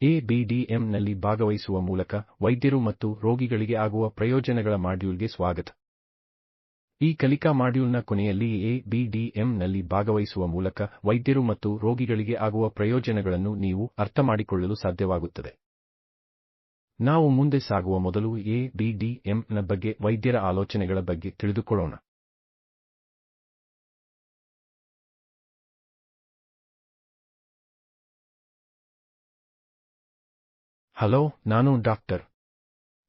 ಎಬಿಡಿಎಂನಲ್ಲಿ ಭಾಗವಹಿಸುವ ಮೂಲಕ ವೈದ್ಯರು ಮತ್ತು ರೋಗಿಗಳಿಗೆ ಆಗುವ ಪ್ರಯೋಜನಗಳ ಮಾಡ್ಯೂಲ್ಗೆ ಸ್ವಾಗತ. ಈ ಕಲಿಕಾ ಮಾಡ್ಯೂಲ್ನ ಕೊನೆಯಲ್ಲಿ ಎಬಿಡಿಎಂನಲ್ಲಿ ಭಾಗವಹಿಸುವ ಮೂಲಕ ವೈದ್ಯರು ಮತ್ತು ರೋಗಿಗಳಿಗೆ ಆಗುವ ಪ್ರಯೋಜನಗಳನ್ನು ನೀವು ಅರ್ಥಮಾಡಿಕೊಳ್ಳಲು ಸಾಧ್ಯವಾಗುತ್ತದೆ. ನಾವು ಮುಂದೆ ಸಾಗುವ ಮೊದಲು ಎಬಿಡಿಎಂನ ಬಗ್ಗೆ ವೈದ್ಯರ ಆಲೋಚನೆಗಳ ಬಗ್ಗೆ ತಿಳಿದುಕೊಳ್ಳೋಣ. ಹಲೋ, ನಾನು ಡಾಕ್ಟರ್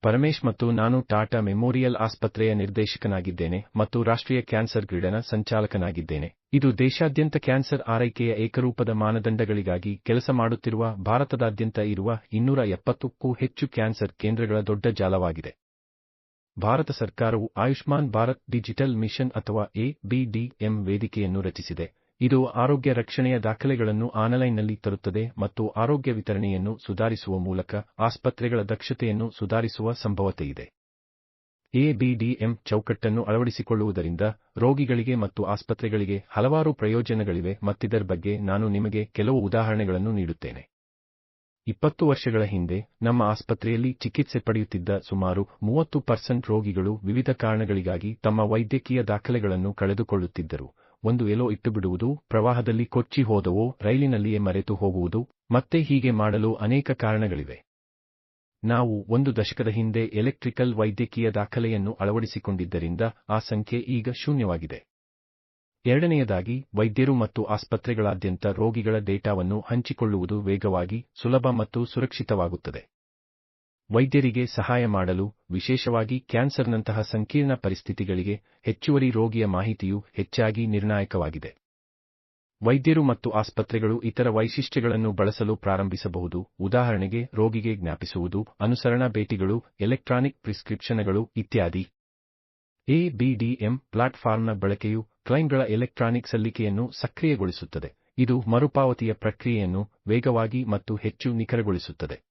ಪರಮೇಶ್ ಮತ್ತು ನಾನು ಟಾಟಾ ಮೆಮೋರಿಯಲ್ ಆಸ್ಪತ್ರೆಯ ನಿರ್ದೇಶಕನಾಗಿದ್ದೇನೆ ಮತ್ತು ರಾಷ್ಟ್ರೀಯ ಕ್ಯಾನ್ಸರ್ ಗ್ರಿಡ್ನ ಸಂಚಾಲಕನಾಗಿದ್ದೇನೆ. ಇದು ದೇಶಾದ್ಯಂತ ಕ್ಯಾನ್ಸರ್ ಆರೈಕೆಯ ಏಕರೂಪದ ಮಾನದಂಡಗಳಿಗಾಗಿ ಕೆಲಸ ಮಾಡುತ್ತಿರುವ ಭಾರತದಾದ್ಯಂತ ಇರುವ ಇನ್ನೂರ ಎಪ್ಪತ್ತಕ್ಕೂ ಹೆಚ್ಚು ಕ್ಯಾನ್ಸರ್ ಕೇಂದ್ರಗಳ ದೊಡ್ಡ ಜಾಲವಾಗಿದೆ. ಭಾರತ ಸರ್ಕಾರವು ಆಯುಷ್ಮಾನ್ ಭಾರತ್ ಡಿಜಿಟಲ್ ಮಿಷನ್ ಅಥವಾ ಎಬಿಡಿಎಂ ವೇದಿಕೆಯನ್ನು ರಚಿಸಿದೆ. ಇದು ಆರೋಗ್ಯ ರಕ್ಷಣೆಯ ದಾಖಲೆಗಳನ್ನು ಆನ್ಲೈನ್ನಲ್ಲಿ ತರುತ್ತದೆ ಮತ್ತು ಆರೋಗ್ಯ ವಿತರಣೆಯನ್ನು ಸುಧಾರಿಸುವ ಮೂಲಕ ಆಸ್ಪತ್ರೆಗಳ ದಕ್ಷತೆಯನ್ನು ಸುಧಾರಿಸುವ ಸಂಭವತೆಯಿದೆ. ಎಬಿಡಿಎಂ ಚೌಕಟ್ಟನ್ನು ಅಳವಡಿಸಿಕೊಳ್ಳುವುದರಿಂದ ರೋಗಿಗಳಿಗೆ ಮತ್ತು ಆಸ್ಪತ್ರೆಗಳಿಗೆ ಹಲವಾರು ಪ್ರಯೋಜನಗಳಿವೆ ಮತ್ತಿದರ ಬಗ್ಗೆ ನಾನು ನಿಮಗೆ ಕೆಲವು ಉದಾಹರಣೆಗಳನ್ನು ನೀಡುತ್ತೇನೆ. ಇಪ್ಪತ್ತು ವರ್ಷಗಳ ಹಿಂದೆ ನಮ್ಮ ಆಸ್ಪತ್ರೆಯಲ್ಲಿ ಚಿಕಿತ್ಸೆ ಪಡೆಯುತ್ತಿದ್ದ ಸುಮಾರು ಮೂವತ್ತು ಪರ್ಸೆಂಟ್ ರೋಗಿಗಳು ವಿವಿಧ ಕಾರಣಗಳಿಗಾಗಿ ತಮ್ಮ ವೈದ್ಯಕೀಯ ದಾಖಲೆಗಳನ್ನು ಕಳೆದುಕೊಳ್ಳುತ್ತಿದ್ದರು. ಒಂದು ಎಲ್ಲೋ ಇಟ್ಟುಬಿಡುವುದು, ಪ್ರವಾಹದಲ್ಲಿ ಕೊಚ್ಚಿ ಹೋದವೋ, ರೈಲಿನಲ್ಲಿಯೇ ಮರೆತು ಹೋಗುವುದು, ಮತ್ತೆ ಹೀಗೆ ಮಾಡಲು ಅನೇಕ ಕಾರಣಗಳಿವೆ. ನಾವು ಒಂದು ದಶಕದ ಹಿಂದೆ ಎಲೆಕ್ಟ್ರಿಕಲ್ ವೈದ್ಯಕೀಯ ದಾಖಲೆಯನ್ನು ಅಳವಡಿಸಿಕೊಂಡಿದ್ದರಿಂದ ಆ ಸಂಖ್ಯೆ ಈಗ ಶೂನ್ಯವಾಗಿದೆ. ಎರಡನೆಯದಾಗಿ, ವೈದ್ಯರು ಮತ್ತು ಆಸ್ಪತ್ರೆಗಳಾದ್ಯಂತ ರೋಗಿಗಳ ಡೇಟಾವನ್ನು ಹಂಚಿಕೊಳ್ಳುವುದು ವೇಗವಾಗಿ, ಸುಲಭ ಮತ್ತು ಸುರಕ್ಷಿತವಾಗುತ್ತದೆ. ವೈದ್ಯರಿಗೆ ಸಹಾಯ ಮಾಡಲು, ವಿಶೇಷವಾಗಿ ಕ್ಯಾನ್ಸರ್ನಂತಹ ಸಂಕೀರ್ಣ ಪರಿಸ್ಥಿತಿಗಳಿಗೆ ಹೆಚ್ಚುವರಿ ರೋಗಿಯ ಮಾಹಿತಿಯು ಹೆಚ್ಚಾಗಿ ನಿರ್ಣಾಯಕವಾಗಿದೆ. ವೈದ್ಯರು ಮತ್ತು ಆಸ್ಪತ್ರೆಗಳು ಇತರ ವೈಶಿಷ್ಟ್ಯಗಳನ್ನು ಬಳಸಲು ಪ್ರಾರಂಭಿಸಬಹುದು. ಉದಾಹರಣೆಗೆ, ರೋಗಿಗೆ ಜ್ಞಾಪಿಸುವುದು, ಅನುಸರಣಾ ಭೇಟಿಗಳು, ಎಲೆಕ್ಟ್ರಾನಿಕ್ ಪ್ರಿಸ್ಕ್ರಿಪ್ಷನ್ಗಳು ಇತ್ಯಾದಿ. ಎಬಿಡಿಎಂ ಪ್ಲಾಟ್ಫಾರ್ಮ್ನ ಬಳಕೆಯು ಕ್ಲೈಂಟ್ಗಳ ಎಲೆಕ್ಟ್ರಾನಿಕ್ ಸಲ್ಲಿಕೆಯನ್ನು ಸಕ್ರಿಯಗೊಳಿಸುತ್ತದೆ. ಇದು ಮರುಪಾವತಿಯ ಪ್ರಕ್ರಿಯೆಯನ್ನು ವೇಗವಾಗಿ ಮತ್ತು ಹೆಚ್ಚು ನಿಖರಗೊಳಿಸುತ್ತದೆ.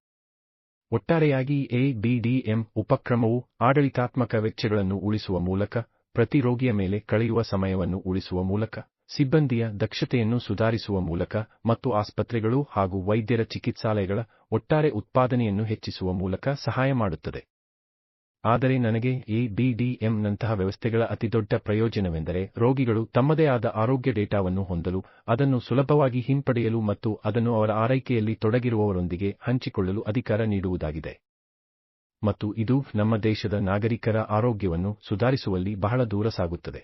ಒಟ್ಟಾರೆಯಾಗಿ ಎಬಿಡಿಎಂ ಉಪಕ್ರಮವು ಆಡಳಿತಾತ್ಮಕ ವೆಚ್ಚಗಳನ್ನು ಉಳಿಸುವ ಮೂಲಕ ಪ್ರತಿ ರೋಗಿಯ ಮೇಲೆ ಕಳೆಯುವ ಸಮಯವನ್ನು ಉಳಿಸುವ ಮೂಲಕ ಸಿಬ್ಬಂದಿಯ ದಕ್ಷತೆಯನ್ನು ಸುಧಾರಿಸುವ ಮೂಲಕ ಮತ್ತು ಆಸ್ಪತ್ರೆಗಳು ಹಾಗೂ ವೈದ್ಯರ ಚಿಕಿತ್ಸಾಲಯಗಳ ಒಟ್ಟಾರೆ ಉತ್ಪಾದನೆಯನ್ನು ಹೆಚ್ಚಿಸುವ ಮೂಲಕ ಸಹಾಯ ಮಾಡುತ್ತದೆ. ಆದರೆ ನನಗೆ ಎಬಿಡಿಎಂನಂತಹ ವ್ಯವಸ್ಥೆಗಳ ಅತಿದೊಡ್ಡ ಪ್ರಯೋಜನವೆಂದರೆ ರೋಗಿಗಳು ತಮ್ಮದೇ ಆದ ಆರೋಗ್ಯ ಡೇಟಾವನ್ನು ಹೊಂದಲು, ಅದನ್ನು ಸುಲಭವಾಗಿ ಹಿಂಪಡೆಯಲು ಮತ್ತು ಅದನ್ನು ಅವರ ಆರೈಕೆಯಲ್ಲಿ ತೊಡಗಿರುವವರೊಂದಿಗೆ ಹಂಚಿಕೊಳ್ಳಲು ಅಧಿಕಾರ ನೀಡುವುದಾಗಿದೆ. ಮತ್ತು ಇದು ನಮ್ಮ ದೇಶದ ನಾಗರಿಕರ ಆರೋಗ್ಯವನ್ನು ಸುಧಾರಿಸುವಲ್ಲಿ ಬಹಳ ದೂರ ಸಾಗುತ್ತದೆ.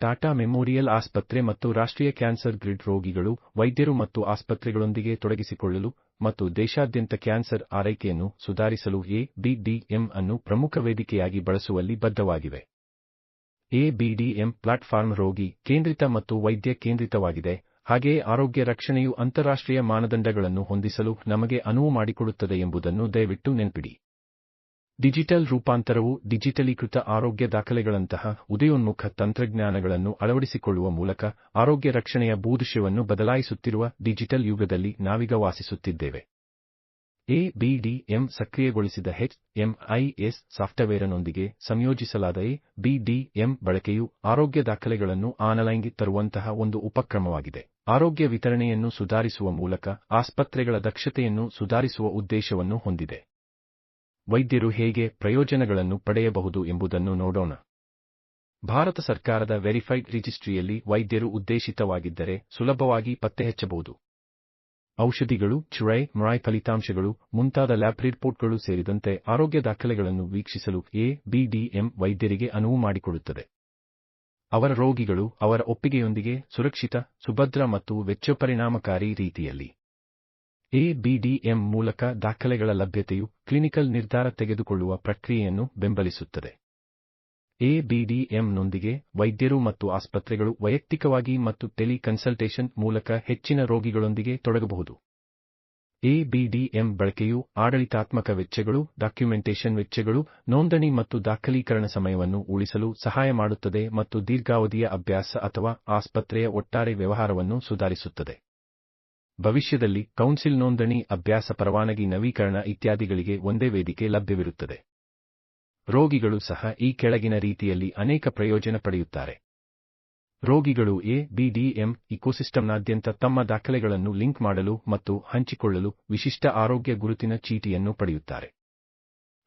ಟಾಟಾ ಮೆಮೋರಿಯಲ್ ಆಸ್ಪತ್ರೆ ಮತ್ತು ರಾಷ್ಟ್ರೀಯ ಕ್ಯಾನ್ಸರ್ ಗ್ರಿಡ್ ರೋಗಿಗಳು, ವೈದ್ಯರು ಮತ್ತು ಆಸ್ಪತ್ರೆಗಳೊಂದಿಗೆ ತೊಡಗಿಸಿಕೊಳ್ಳಲು ಮತ್ತು ದೇಶಾದ್ಯಂತ ಕ್ಯಾನ್ಸರ್ ಆರೈಕೆಯನ್ನು ಸುಧಾರಿಸಲು ಎಬಿಡಿಎಂ ಅನ್ನು ಪ್ರಮುಖ ವೇದಿಕೆಯಾಗಿ ಬಳಸುವಲ್ಲಿ ಬದ್ಧವಾಗಿವೆ. ಎಬಿಡಿಎಂ ಪ್ಲಾಟ್ಫಾರ್ಮ್ ರೋಗಿ ಕೇಂದ್ರಿತ ಮತ್ತು ವೈದ್ಯ ಕೇಂದ್ರಿತವಾಗಿದೆ, ಹಾಗೆಯೇ ಆರೋಗ್ಯ ರಕ್ಷಣೆಯು ಅಂತಾರಾಷ್ಟ್ರೀಯ ಮಾನದಂಡಗಳನ್ನು ಹೊಂದಿಸಲು ನಮಗೆ ಅನುವು ಮಾಡಿಕೊಡುತ್ತದೆ ಎಂಬುದನ್ನು ದಯವಿಟ್ಟು ನೆನಪಿಡಿ. ಡಿಜಿಟಲ್ ರೂಪಾಂತರವು ಡಿಜಿಟಲೀಕೃತ ಆರೋಗ್ಯ ದಾಖಲೆಗಳಂತಹ ಉದಯೋನ್ಮುಖ ತಂತ್ರಜ್ಞಾನಗಳನ್ನು ಅಳವಡಿಸಿಕೊಳ್ಳುವ ಮೂಲಕ ಆರೋಗ್ಯ ರಕ್ಷಣೆಯ ಭೂದೃಶ್ಯವನ್ನು ಬದಲಾಯಿಸುತ್ತಿರುವ ಡಿಜಿಟಲ್ ಯುಗದಲ್ಲಿ ನಾವೀಗ ವಾಸಿಸುತ್ತಿದ್ದೇವೆ. ಎಬಿಡಿಎಂ ಸಕ್ರಿಯಗೊಳಿಸಿದ ಎಚ್ಎಂಐಎಸ್ ಸಾಫ್ಟ್ವೇರ್ನೊಂದಿಗೆ ಸಂಯೋಜಿಸಲಾದ ಎಬಿಡಿಎಂ ಬಳಕೆಯು ಆರೋಗ್ಯ ದಾಖಲೆಗಳನ್ನು ಆನ್ಲೈನ್ಗೆ ತರುವಂತಹ ಒಂದು ಉಪಕ್ರಮವಾಗಿದೆ. ಆರೋಗ್ಯ ವಿತರಣೆಯನ್ನು ಸುಧಾರಿಸುವ ಮೂಲಕ ಆಸ್ಪತ್ರೆಗಳ ದಕ್ಷತೆಯನ್ನು ಸುಧಾರಿಸುವ ಉದ್ದೇಶವನ್ನು ಹೊಂದಿದೆ. ವೈದ್ಯರು ಹೇಗೆ ಪ್ರಯೋಜನಗಳನ್ನು ಪಡೆಯಬಹುದು ಎಂಬುದನ್ನು ನೋಡೋಣ. ಭಾರತ ಸರ್ಕಾರದ ವೆರಿಫೈಡ್ ರಿಜಿಸ್ಟ್ರಿಯಲ್ಲಿ ವೈದ್ಯರು ಉದ್ದೇಶಿತವಾಗಿದ್ದರೆ ಸುಲಭವಾಗಿ ಪತ್ತೆಹಚ್ಚಬಹುದು. ಔಷಧಿಗಳು, ಚುರೈ ಮ್ರಾಯ್ ಫಲಿತಾಂಶಗಳು, ಮುಂತಾದ ಲ್ಯಾಬ್ ರಿಪೋರ್ಟ್ಗಳು ಸೇರಿದಂತೆ ಆರೋಗ್ಯ ದಾಖಲೆಗಳನ್ನು ವೀಕ್ಷಿಸಲು ಎಬಿಡಿಎಂ ವೈದ್ಯರಿಗೆ ಅನುವು ಮಾಡಿಕೊಡುತ್ತದೆ. ಅವರ ರೋಗಿಗಳು ಅವರ ಒಪ್ಪಿಗೆಯೊಂದಿಗೆ ಸುರಕ್ಷಿತ, ಸುಭದ್ರ ಮತ್ತು ವೆಚ್ಚಪರಿಣಾಮಕಾರಿ ರೀತಿಯಲ್ಲಿ. ಎಬಿಡಿಎಂ ಮೂಲಕ ದಾಖಲೆಗಳ ಲಭ್ಯತೆಯು ಕ್ಲಿನಿಕಲ್ ನಿರ್ಧಾರ ತೆಗೆದುಕೊಳ್ಳುವ ಪ್ರಕ್ರಿಯೆಯನ್ನು ಬೆಂಬಲಿಸುತ್ತದೆ. ಎಬಿಡಿಎಂನೊಂದಿಗೆ ವೈದ್ಯರು ಮತ್ತು ಆಸ್ಪತ್ರೆಗಳು ವೈಯಕ್ತಿಕವಾಗಿ ಮತ್ತು ಟೆಲಿ ಕನ್ಸಲ್ಟೇಷನ್ ಮೂಲಕ ಹೆಚ್ಚಿನ ರೋಗಿಗಳೊಂದಿಗೆ ತೊಡಗಬಹುದು. ಎಬಿಡಿಎಂ ಬಳಕೆಯು ಆಡಳಿತಾತ್ಮಕ ವೆಚ್ಚಗಳು ಡಾಕ್ಯುಮೆಂಟೇಶನ್ ವೆಚ್ಚಗಳು, ನೋಂದಣಿ ಮತ್ತು ದಾಖಲೀಕರಣ ಸಮಯವನ್ನು ಉಳಿಸಲು ಸಹಾಯ ಮಾಡುತ್ತದೆ ಮತ್ತು ದೀರ್ಘಾವಧಿಯ ಅಭ್ಯಾಸ ಅಥವಾ ಆಸ್ಪತ್ರೆಯ ಒಟ್ಟಾರೆ ವ್ಯವಹಾರವನ್ನು ಸುಧಾರಿಸುತ್ತದೆ. ಭವಿಷ್ಯದಲ್ಲಿ ಕೌನ್ಸಿಲ್ ನೋಂದಣಿ, ಅಭ್ಯಾಸ, ಪರವಾನಗಿ, ನವೀಕರಣ ಇತ್ಯಾದಿಗಳಿಗೆ ಒಂದೇ ವೇದಿಕೆ ಲಭ್ಯವಿರುತ್ತದೆ. ರೋಗಿಗಳು ಸಹ ಈ ಕೆಳಗಿನ ರೀತಿಯಲ್ಲಿ ಅನೇಕ ಪ್ರಯೋಜನ ಪಡೆಯುತ್ತಾರೆ. ರೋಗಿಗಳು ಎ ಬಿಡಿಎಂ ಇಕೋಸಿಸ್ಟಮ್ನಾದ್ಯಂತ ತಮ್ಮ ದಾಖಲೆಗಳನ್ನು ಲಿಂಕ್ ಮಾಡಲು ಮತ್ತು ಹಂಚಿಕೊಳ್ಳಲು ವಿಶಿಷ್ಟ ಆರೋಗ್ಯ ಗುರುತಿನ ಚೀಟಿಯನ್ನು ಪಡೆಯುತ್ತಾರೆ.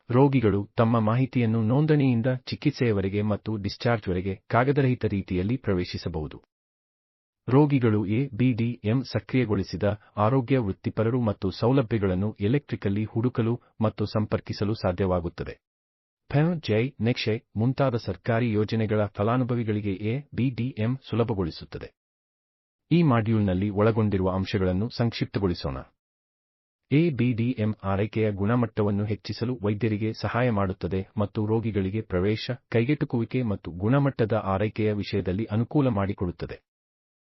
ರೋಗಿಗಳು ತಮ್ಮ ಮಾಹಿತಿಯನ್ನು ನೋಂದಣಿಯಿಂದ ಚಿಕಿತ್ಸೆಯವರೆಗೆ ಮತ್ತು ಡಿಸ್ಚಾರ್ಜ್ವರೆಗೆ ಕಾಗದರಹಿತ ರೀತಿಯಲ್ಲಿ ಪ್ರವೇಶಿಸಬಹುದು. ರೋಗಿಗಳು ಎ ಬಿಡಿಎಂ ಸಕ್ರಿಯಗೊಳಿಸಿದ ಆರೋಗ್ಯ ವೃತ್ತಿಪರರು ಮತ್ತು ಸೌಲಭ್ಯಗಳನ್ನು ಎಲೆಕ್ಟ್ರಿಕಲ್ಲಿ ಹುಡುಕಲು ಮತ್ತು ಸಂಪರ್ಕಿಸಲು ಸಾಧ್ಯವಾಗುತ್ತದೆ. ಫೆಮ್ ಜೈ, ನೆಕ್ಷೆ ಮುಂತಾದ ಸರ್ಕಾರಿ ಯೋಜನೆಗಳ ಫಲಾನುಭವಿಗಳಿಗೆ ಎ ಬಿಡಿಎಂ ಸುಲಭಗೊಳಿಸುತ್ತದೆ. ಈ ಮಾಡ್ಯೂಲ್ನಲ್ಲಿ ಒಳಗೊಂಡಿರುವ ಅಂಶಗಳನ್ನು ಸಂಕ್ಷಿಪ್ತಗೊಳಿಸೋಣ. ಎಬಿಡಿಎಂ ಆರೈಕೆಯ ಗುಣಮಟ್ಟವನ್ನು ಹೆಚ್ಚಿಸಲು ವೈದ್ಯರಿಗೆ ಸಹಾಯ ಮಾಡುತ್ತದೆ ಮತ್ತು ರೋಗಿಗಳಿಗೆ ಪ್ರವೇಶ, ಕೈಗೆಟುಕುವಿಕೆ ಮತ್ತು ಗುಣಮಟ್ಟದ ಆರೈಕೆಯ ವಿಷಯದಲ್ಲಿ ಅನುಕೂಲ ಮಾಡಿಕೊಡುತ್ತದೆ.